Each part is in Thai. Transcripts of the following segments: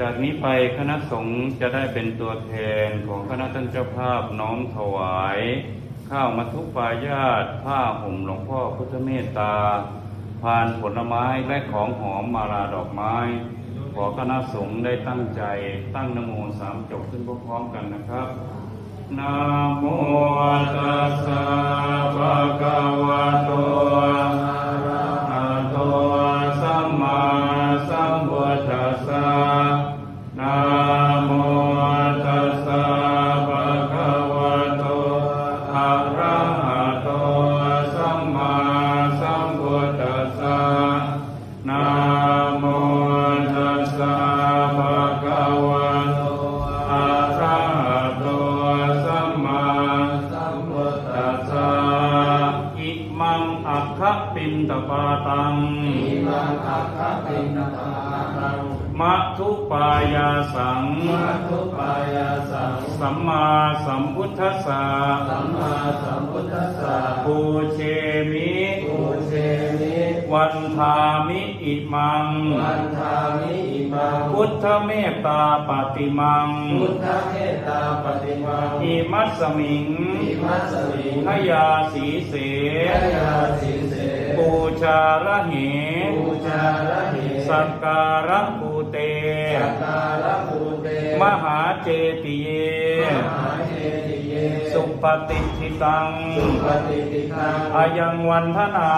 จากนี้ไปคณะสงฆ์จะได้เป็นตัวแทนของคณะท่านเจ้าภาพน้อมถวาย ข้าวมัทุปายาตผ้าห่มหลวงพ่อพุทธเมตตาพานผลไม้และของหอมมาลาดอกไม้ ขอคณะสงฆ์ได้ตั้งใจตั้งนโมสามจบขึ้นพร้อมๆกันนะครับนะโมตัสสะภะคะวะโต คคปินตปาตังอิมังอัคคปิณปาตังมัทุปายาสัง มัทธุปายาสัง สัมมาสัมพุทธัสสะสัมมาสัมพุทธัสสะปูเชมิปูเชมิ วันทามิอิมัง วันทามิอิมัง พุทธเมตตาปฏิมัง พุทธเมตตาปฏิมังอิมัสสมิงอิมัสสมิงขยาสีเสยยาสิเส ปูชาระเหปูชาระเหสักการะปูเตสักการะภูเต มหาเจติเย มหาเจติเย สุปฏิทิตัง สุปฏิติตังอายังวันทนา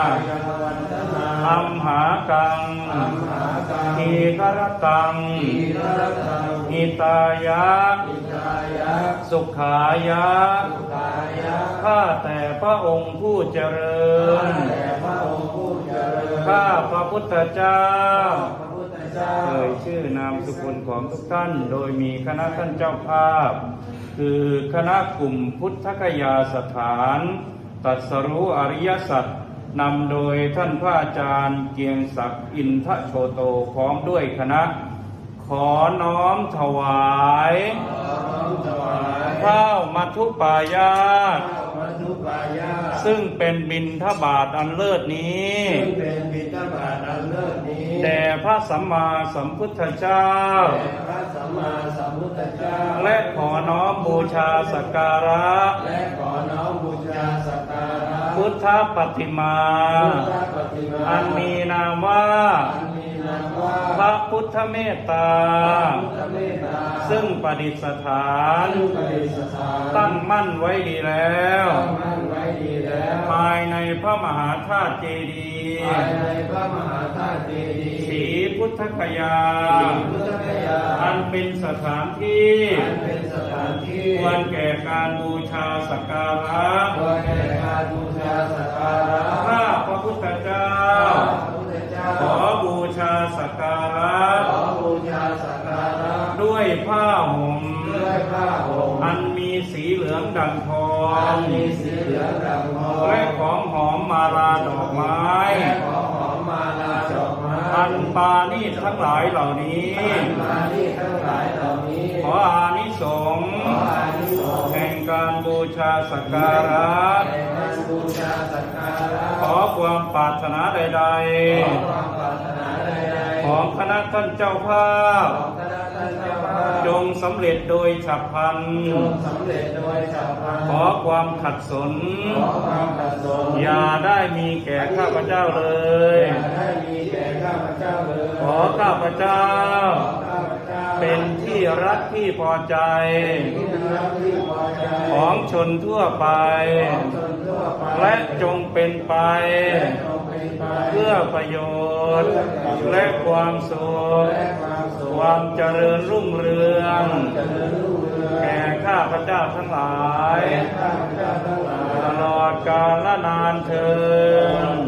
อายังวันตนาอัมหากังอัมหากังทีครตังทีฆรตังหิตายะอิตายะ สุขายะสุขายะ ข้าแต่พระองค์ผู้เจริญ ข้าพระพุทธเจ้าเจ้า เอ่ยชื่อนามสกุลของทุกท่าน โดยมีคณะท่านเจ้าภาพ คือคณะกลุ่มพุทธคยาสถานตรัสรู้อริยสัจนำโดยท่านพระอาจารย์เกียงศักดิ์อินทโชโตพร้อมด้วยคณะ ขอน้อมถวาย ข้าวมัทุปายาตข้าว ปายาตซึ่งเป็นบินทบาทอันเลิศนี้ซึ่งเป็นบิณฑบาตอันเลิศนี้แด่พระสัมมาสัมพุทธเจ้าแด่พระสัมมาสัมพุทธเจ้า และขอน้อมบูชาสักการะ และขอน้อมบูชาสักการะ พุทธปฏิมาพุทธปฏิมาอันมีนามว่าอันมีนามว่า พระพุทธเมตตาพุทธเมตตา ซึ่งประดิษฐานซึ่งประดิษฐานตั้งมั่นไว้ดีแล้วตั้งมั่นไว้ดีแล้ว ภายในพระมหาธาตุเจดีย์ภายในพระมหาธาตุเจดีย์สีพุทธคยาพุทธคยาอันเป็นสถานที่อันเป็นสถานที่ควรแก่การบูชาสักการะควรแก่การบูชาสักการะข้าพระพุทธเจ้าพระพุทธเจ้า ขอบูชาสักการะ ขอบูชาสักการะ ด้วยผ้าห่มด้วยผ้าห่มอันมีสีเหลืองดังทออังนมีสีเหลืองดำทองและของหอมมาลาดอกไม้และของหอมมาลาดอกไม้อันปานีตทั้งหลายเหล่านี้อันมาที่ทั้งหลายเหล่านี้ ขออานิสงส์ขออานิสงส์แห่งการบูชาสักการะแห่งการบูชาสักการะ ขอความปรารถนาใดข ของคณะท่านเจ้าภาพของคณะท่านเจ้าภาพ จงสำเร็จโดยฉับพลันจงสำเร็จโดยฉับพลันขอความขัดสนขอความประสงค์อย่าได้มีแก่ข้าพเจ้าเลยอย่าได้มีแก่ข้าพเจ้าเลย ขอข้าพเจ้าขอข้าพเจ้าเป็นที่รักที่พอใจที่รักที่พอใจ ของชนทั่วไปของชนทั่วไปและจงเป็นไป และจงเป็นไป เพื่อประโยชน์ และความสุขและความสุขความเจริญรุ่งเรืองแก่ข้าพเจ้าทั้งหลายแก่ข้าพเจ้าทั้งหลายตลอดกาลละนานเทิน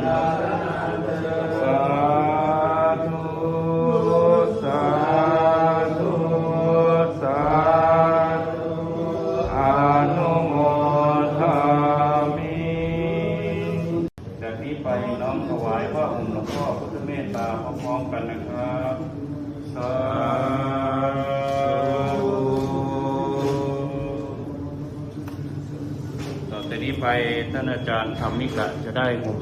อพ่อพุทธเมตตาพร้อมๆกันนะครับสาธุต่อจากนี้ไปท่านอาจารย์ธรรมิกะจะได้ห่ม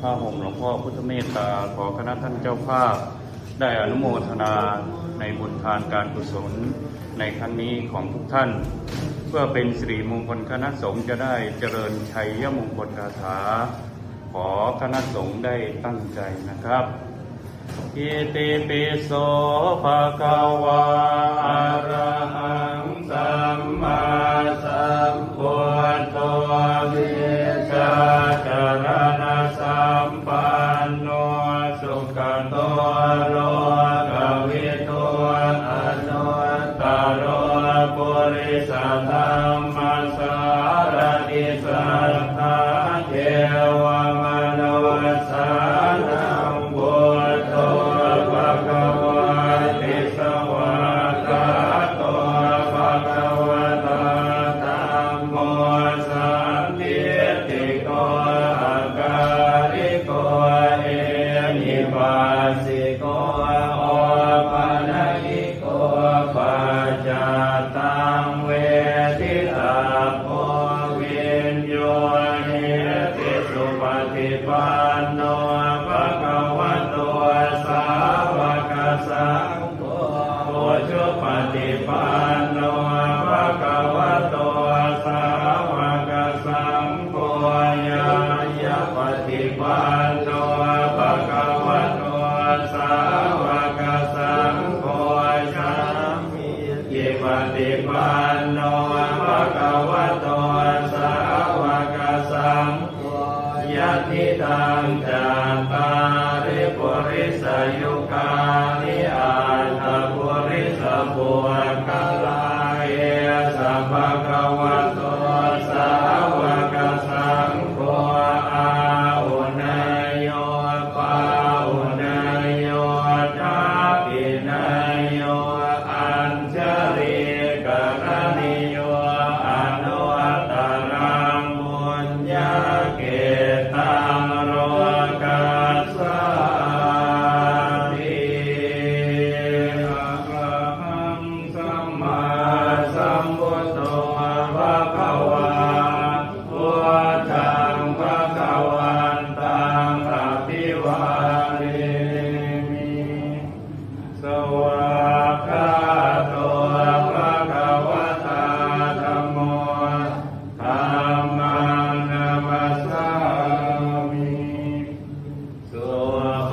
ผ้าห่มหลวงพ่อพุทธเมตตาขอคณะท่านเจ้าภาพ ได้อนุโมทนาในบุญทานการกุศลในครั้งนี้ของทุกท่าน เพื่อเป็นสิริมงคลคณะสงฆ์จะได้เจริญชัยยมงคลคาถา ขอคณะสงฆ์ได้ตั้งใจนะครับอิติปิโสภะคะวะอะระหังสัมมาสัมพุทโธวิชาจารณสัมปันโนสุขโตโลกวิทูอนุตตโรปุริสธรร ฏิปั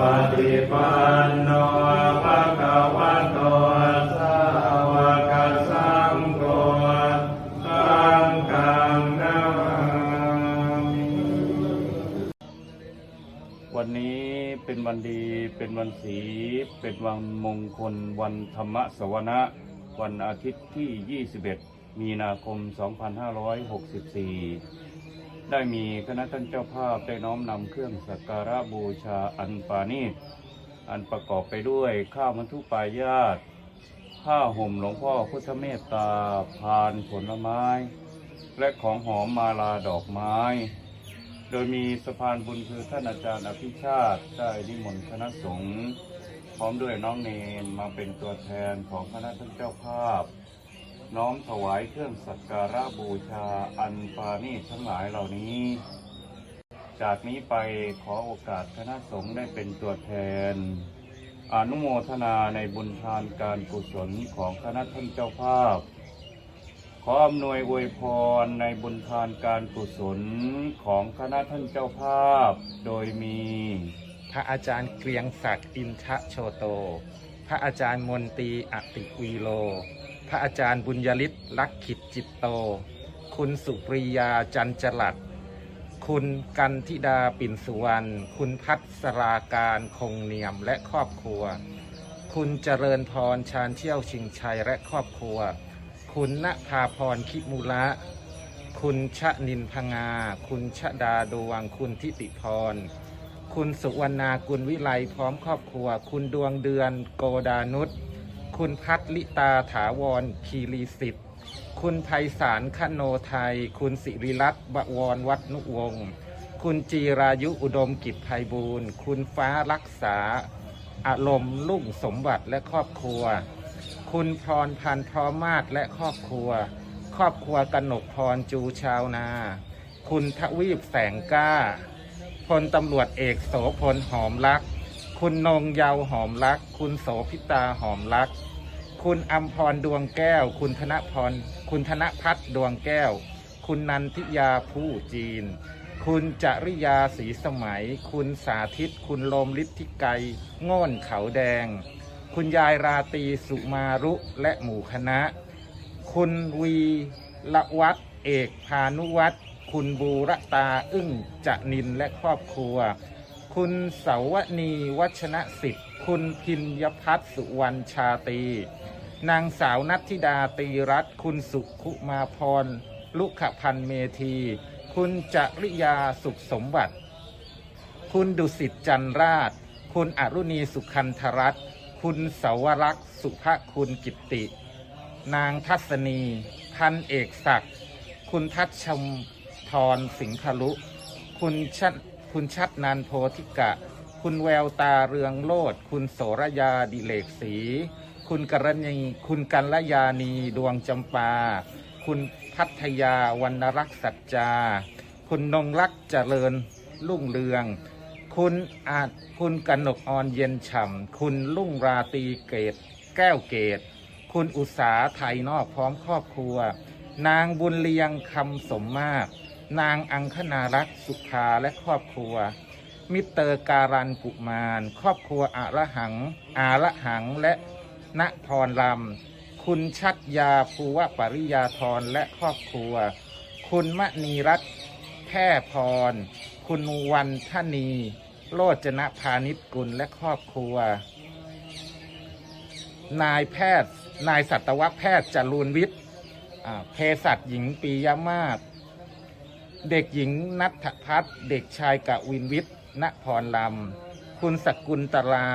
ปฏิปันโนภะคะวะโตสาวกสังโฆสังฆังนามิวันนี้เป็นวันดีเป็นวันศีเป็นวันมงคลวันธรรมสวนะ วันอาทิตย์ที่ 21 มีนาคม 2564 ได้มีคณะท่านเจ้าภาพได้น้อมนำเครื่องสักการะบูชาอันปานีอันประกอบไปด้วยข้าวมันทุปายาตผ้าห่มหลวงพ่อพุทธเมตตาพานผลไม้ และของหอมมาลาดอกไม้ โดยมีสะพานบุญคือท่านอาจารย์อภิชาติได้นิมนต์คณะสงฆ์พร้อมด้วยน้องเนนมาเป็นตัวแทนของคณะท่านเจ้าภาพ น้อมถวายเครื่องสักการะบูชาอันปานีทั้งหลายเหล่านี้ จากนี้ไปขอโอกาสคณะสงฆ์ได้เป็นตัวแทน อนุโมทนาในบุญทานการกุศลของคณะท่านเจ้าภาพ ขออำนวยอวยพรในบุญทานการกุศลของคณะท่านเจ้าภาพ โดยมี พระอาจารย์เกรียงศักดิ์อินทะโชโต พระอาจารย์มนตรีอติวีโล ระอาจารย์บุญยลิศลักขิตจิตโต คุณสุปริยาจันจรัตคุณกันธิดาปิ่นสุวรรณ คุณพัสราการคงเนียมและครอบครัว คุณเจริญพรชาญเชี่ยวชิงชัยและครอบครัว คุณณภาพรคิมุละ คุณชะนินพงา คุณชะดาดวง คุณทิติพร คุณสุวรรณากุลวิไลพร้อมครอบครัว คุณดวงเดือนโกดานุช คุณพัทลิตาถาวรคีรีสิทธิ์ คุณไพศาลคโนไทย คุณสิริรัตน์บวรวัฒนุวงศ์คุณจีรายุอุดมกิจไพบูรณ์คุณฟ้ารักษา อารมณ์ลุ่งสมบัติและครอบครัว คุณพรพันธ์พร้อมมาศและครอบครัว ครอบครัวกนกพรจูชาวนา คุณทวีปแสงก้าพลตำรวจเอกโสพลหอมรัก คุณนงเยาวหอมรัก คุณโสพิตาหอมรัก คุณอัมพรดวงแก้ว คุณธนพร คุณธนพัฒน์ดวงแก้ว คุณนันทิยาผู้จีน คุณจริยาศรีสมัย คุณสาธิต คุณลมฤทธิไกรโง่นเขาแดง คุณยายราตรีสุมารุและหมู่คณะ คุณวีละวัฒน์เอกพานุวัฒน์คุณบูรตาอึ้งจะนินและครอบครัว คุณเสาวนีวัชนะสิทธิ์ คุณพินยพัฒน์สุวรรณชาตี นางสาวนัทธิดาตีรัตน์คุณสุขุมาพร ลุขพันธ์เมธี คุณจริยาสุขสมบัติ คุณดุสิตจันราช คุณอรุณีสุขันธรัตน์ คุณเสาวรักษ์สุภคุณกิตติ นางทัศนี พันเอกศักดิ์ คุณทัชชมทรสิงคลุ คุณชัด คุณชัดนันโพธิกะ คุณแววตาเรืองโลด คุณโสรยาดิเลกศรีคุณกรณีคุณกัลยานีดวงจำปา คุณพัทยาวรรณรักษ์สัจจา คุณนงรักษ์เจริญรุ่งเรือง คุณอาจคุณกนกออนเย็นฉ่ำ คุณลุ่งราตีเกต แก้วเกต คุณอุษาไทยนอกพร้อมครอบครัว นางบุญเลียงคำสมมาตร นางอังคณารักษ์สุภาและครอบครัว มิเตอร์การันกุมาร ครอบครัวอาระหัง อาระหังและณพรลำคุณชัดยาภูวปริยาธรและครอบครัว คุณมณีรัตน์แพร่พร คุณวันทนี โลจนะพาณิชกุลและครอบครัว นายแพทย์ นายสัตวแพทย์จรูนวิทย์เภสัชหญิงปียมาศ เด็กหญิงนัทพัฒน์เด็กชายกะวินวิทย์ณพรลำ คุณสกุลตรา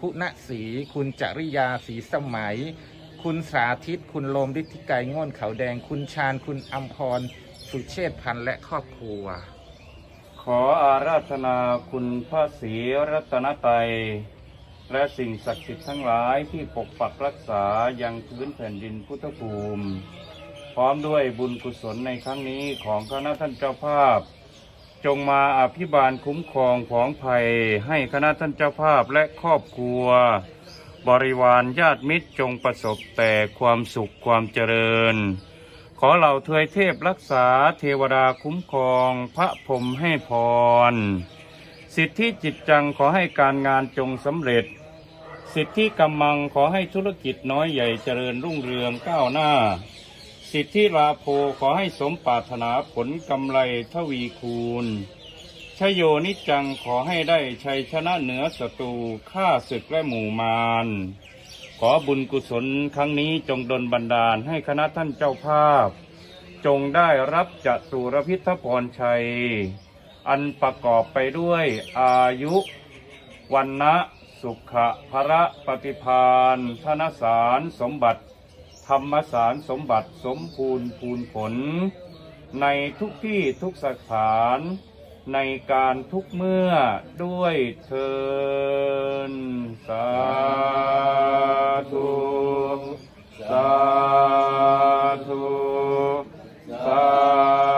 คุณศรีคุณจริยาศรีสมัย คุณสาธิต คุณโลมฤทธิไกรง่นเขาแดง คุณชาญ คุณอัมพร สุเชษพันธ์และครอบครัว ขออาราธนาคุณพระศรีรัตนตรัยและสิ่งศักดิ์สิทธิ์ทั้งหลายที่ปกปักรักษายังพื้นแผ่นดินพุทธภูมิ พร้อมด้วยบุญกุศลในครั้งนี้ของคณะท่านเจ้าภาพ จงมาอภิบาลคุ้มครองของภัยให้คณะท่านเจ้าภาพและครอบครัว บริวารญาติมิตรจงประสบแต่ความสุขความเจริญ ขอเหล่าเทวยเทพรักษาเทวดาคุ้มครองพระพรมให้พร สิทธิจิตจังขอให้การงานจงสำเร็จ สิทธิกำมังขอให้ธุรกิจน้อยใหญ่เจริญรุ่งเรืองก้าวหน้า สิทธิลาโภขอให้สมปรารถนาผลกำไรทวีคูณ ชโยนิจังขอให้ได้ชัยชนะเหนือศัตรูฆ่าศึกและหมู่มาร ขอบุญกุศลครั้งนี้จงดลบันดาลให้คณะท่านเจ้าภาพ จงได้รับจตุรพิทพรชัย อันประกอบไปด้วยอายุวันนะสุขะภระปฏิพานธนสารสมบัติ รรมสารสมบัติสมภูรณ์ภูนผล ในทุกที่ทุกสถาน ในการทุกเมื่อด้วยเทินสาธุสาธุสาธ